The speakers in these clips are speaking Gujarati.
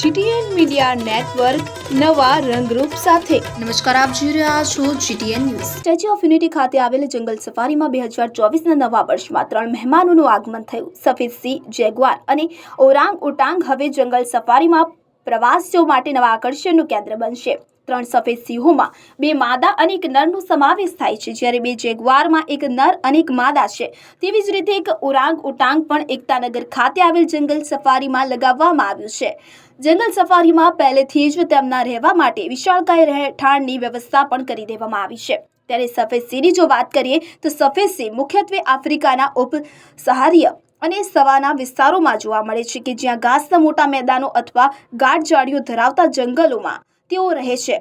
જીટીએન મીડિયા નેટવર્ક નવા રંગરૂપ સાથે. નમસ્કાર આપ જોઈ રહ્યા છો GTN news. Statue of Unity ખાતે આવેલ જંગલ સફારીમાં બે હજાર ચોવીસના નવા વર્ષમાં ત્રણ મહેમાનોનું આગમન થયું. સફેદ સિંહ જેગવાર અને ઓરાંગ ઉટાંગ હવે જંગલ સફારીમાં પ્રવાસીઓ માટે નવા આકર્ષણનું કેન્દ્ર બનશે. ત્રણ સફેદ સિંહોમાં બે માદા અને એક નરનો સમાવેશ થાય છે. જ્યારે બે જેગવારમાં એક નર અને એક માદા છે. તેવી જ રીતે એક ઓરાંગ ઉટાંગ પણ એકતાનગર ખાતે આવેલ જંગલ સફારીમાં લગાવવામાં આવ્યું છે. જંગલ સફારીમાં પહેલેથી જ તેમના રહેવા માટે વિશાળકાય રહેઠાણની વ્યવસ્થા પણ કરી દેવામાં આવી છે. ત્યારે સફેદ સિંહની જો વાત કરીએ, તો સફેદ સિંહ મુખ્યત્વે આફ્રિકાના ઉપસહારીય અને સવાના વિસ્તારોમાં જોવા મળે છે કે જ્યાં ઘાસના મોટા મેદાનો અથવા ગાઢ જાળીઓ ધરાવતા જંગલોમાં તેઓ રહે છે.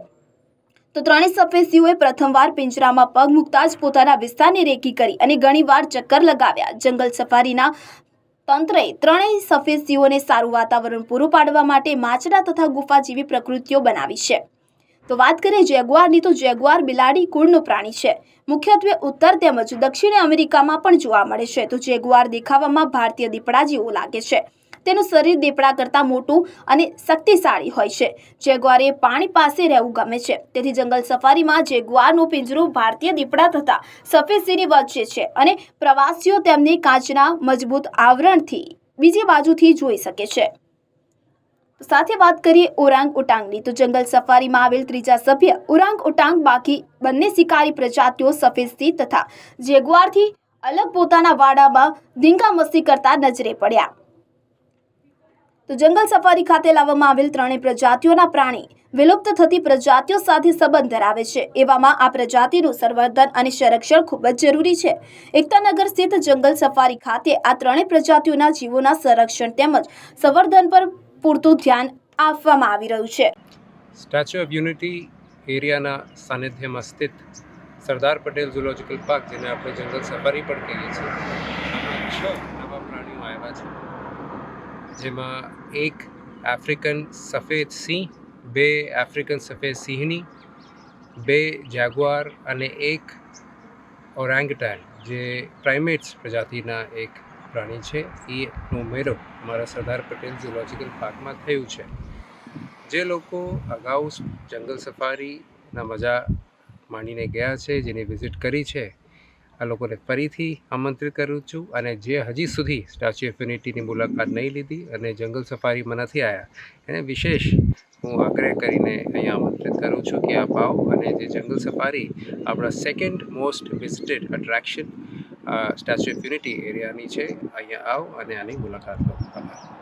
તો ત્રણેય સફેદ પ્રથમવાર પિંજરામાં પગ મૂકતા જ પોતાના વિસ્તારની રેકી કરી અને ઘણીવાર ચક્કર લગાવ્યા. જંગલ સફારીના તંત્રએ ત્રણેય સફેદ સારું વાતાવરણ પૂરું પાડવા માટે માછડા તથા ગુફા જેવી પ્રકૃતિઓ બનાવી છે. તો વાત કરીએ જેગુઆરની, તો જેગુઆર બિલાડી કુળનું પ્રાણી છે. મુખ્યત્વે ઉત્તર તેમજ દક્ષિણ અમેરિકામાં પણ જોવા મળે છે. તો જેગુઆર દેખાવામાં ભારતીય દીપડા જેવું લાગે છે. તેનું શરીર દીપડા કરતાં મોટું અને શક્તિશાળી હોય છે. જેગુઆરે પાણી પાસે રહેવું ગમે છે. તેથી જંગલ સફારીમાં જેગુઆરનું પિંજરું ભારતીય દીપડા તથા સફેદ સિંહની વચ્ચે છે અને પ્રવાસીઓ તેમની કાચના મજબૂત આવરણથી બીજી બાજુથી જોઈ શકે છે. સાથે વાત કરીએ ઓરાંગ ઉટાંગની, તો જંગલ સફારીમાં આવેલ ત્રીજા સભ્ય ઓરાંગ ઉટાંગ બાકી બંને શિકારી પ્રજાતિઓ સફેદ સિંહ તથા જેગુઆરથી અલગ પોતાના વાડામાં ધીંગામસ્તી કરતા નજરે પડ્યા. તો જંગલ સફારી ખાતે લાવવામાં આવેલ ત્રણેય પ્રજાતિઓના પ્રાણી વિલુપ્ત થતી પ્રજાતિઓ સાથે સંબંધ ધરાવે છે. એવામાં આ પ્રજાતિનું સંવર્ધન અને સંરક્ષણ ખૂબ જ જરૂરી છે. એકતાનગર સ્થિત જંગલ સફારી ખાતે આ ત્રણેય પ્રજાતિઓના જીવોના સંરક્ષણ તેમજ સંવર્ધન પર પૂરતું ધ્યાન આપવામાં આવી રહ્યું છે. સ્ટેચ્યુ ઓફ યુનિટી એરિયાના સાનિધ્યમાં સ્થિત સરદાર પટેલ ઝુલોજિકલ પાર્ક જેને આપણે જંગલ સફારી પણ કહીએ છીએ. છ નવા પ્રાણીઓ આવ્યા છે. જેમાં એક આફ્રિકન સફેદ સિંહ, બે આફ્રિકન સફેદ સિંહની, બે જાગવાર અને એક ઓરાંગટાન જે પ્રાઇમેટ્સ પ્રજાતિના એક પ્રાણી છે. એનો ઉમેરો અમારા સરદાર પટેલ ઝૂલોજિકલ પાર્કમાં થયું છે. જે લોકો અગાઉ જંગલ સફારીના મજા માણીને ગયા છે, જેની વિઝિટ કરી છે. આ લોકોને ફરીથી આમંત્રિત કરું છું અને જે હજી સુધી સ્ટેચ્યુ ઓફ યુનિટીની મુલાકાત નહીં લીધી અને જંગલ સફારીમાં નથી આવ્યા એને વિશેષ હું આગ્રહ કરીને અહીંયા આમંત્રિત કરું છું કે આપ આવો અને જે જંગલ સફારી આપણા second most visited attraction Statue of Unity એરિયાની છે, અહીંયા આવો અને આની મુલાકાત લો. આભાર.